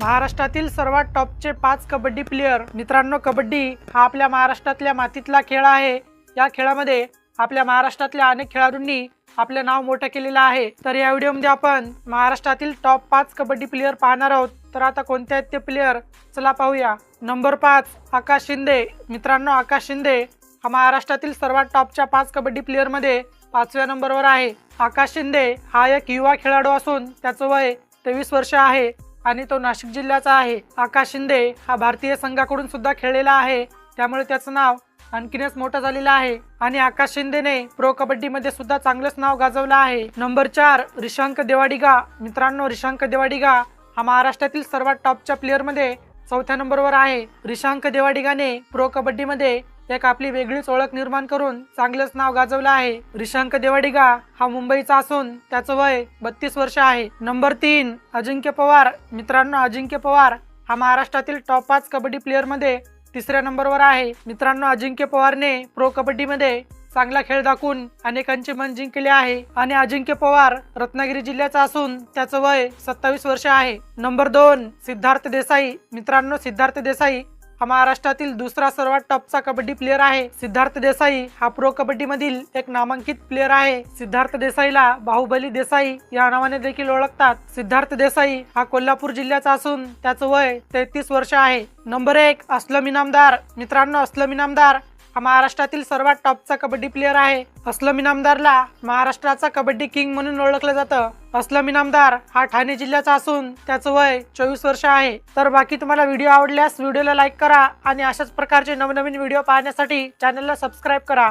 महाराष्ट्रातील सर्वात टॉपचे पाच कबड्डी प्लेयर मित्रांनो कबड्डी हा आपल्या महाराष्ट्रातल्या मातीतला खेळ आहे. या खेळामध्ये आपल्या महाराष्ट्रातल्या अनेक खेळाडूंनी आपलं नाव मोठं केलेलं आहे. तर या व्हिडिओमध्ये आपण महाराष्ट्रातील टॉप पाच कबड्डी प्लेयर पाहणार आहोत. तर आता कोणते आहेत ते प्लेयर चला पाहूया. नंबर पाच आकाश शिंदे. मित्रांनो आकाश शिंदे हा महाराष्ट्रातील सर्वात टॉपच्या पाच कबड्डी प्लेयरमध्ये पाचव्या नंबरवर आहे. आकाश शिंदे हा एक युवा खेळाडू असून त्याचं वय तेवीस वर्ष आहे. आणि तो नाशिक जिल्ह्याचा आहे. आकाश शिंदे हा भारतीय संघाकडून सुद्धा खेळलेला आहे. त्यामुळे त्याचं नाव आणखीनच मोठं झालेलं आहे. आणि आकाश शिंदेने प्रो कबड्डीमध्ये सुद्धा चांगलंच नाव गाजवलं आहे. नंबर चार रिशांक देवाडिगा. मित्रांनो रिशांक देवाडिगा हा महाराष्ट्रातील सर्वात टॉपच्या प्लेअरमध्ये चौथ्या नंबरवर आहे. रिशांक देवाडिगाने प्रो कबड्डीमध्ये एक आपली वेगळीच ओळख निर्माण करून चांगलंच नाव गाजवलं आहे. रिशांक देवाडिगा हा मुंबईचा असून त्याचं वय बत्तीस वर्ष आहे. नंबर तीन अजिंक्य पवार. मित्रांनो अजिंक्य पवार हा महाराष्ट्रातील टॉप पाच कबड्डी प्लेअरमध्ये तिसऱ्या नंबरवर आहे. मित्रांनो अजिंक्य पवारने प्रो कबड्डीमध्ये चांगला खेळ दाखवून अनेकांचे मन जिंकले आहे. आणि अजिंक्य पवार रत्नागिरी जिल्ह्याचा असून त्याचं वय सत्तावीस वर्ष आहे. नंबर दोन सिद्धार्थ देसाई. मित्रांनो सिद्धार्थ देसाई हा महाराष्ट्रातील दुसरा सर्वात टॉपचा कबड्डी प्लेअर आहे. सिद्धार्थ देसाई हा प्रो कबड्डी मधील एक नामांकित प्लेअर आहे. सिद्धार्थ देसाईला बाहुबली देसाई या नावाने देखील ओळखतात. सिद्धार्थ देसाई हा कोल्हापूर जिल्ह्याचा असून त्याचं वय तेहतीस वर्ष आहे. नंबर एक अस्लम इनामदार. मित्रांनो अस्लम इनामदार हा महाराष्ट्रातील सर्वात टॉपचा कबड्डी प्लेअर आहे. असलम इनामदारला महाराष्ट्राचा कबड्डी किंग म्हणून ओळखलं जातं. असलम इनामदार हा ठाणे जिल्ह्याचा असून त्याचं वय चोवीस वर्ष आहे. तर बाकी तुम्हाला व्हिडिओ आवडल्यास व्हिडिओला लाईक करा आणि अशाच प्रकारचे नवनवीन व्हिडिओ पाहण्यासाठी चॅनलला सबस्क्राईब करा.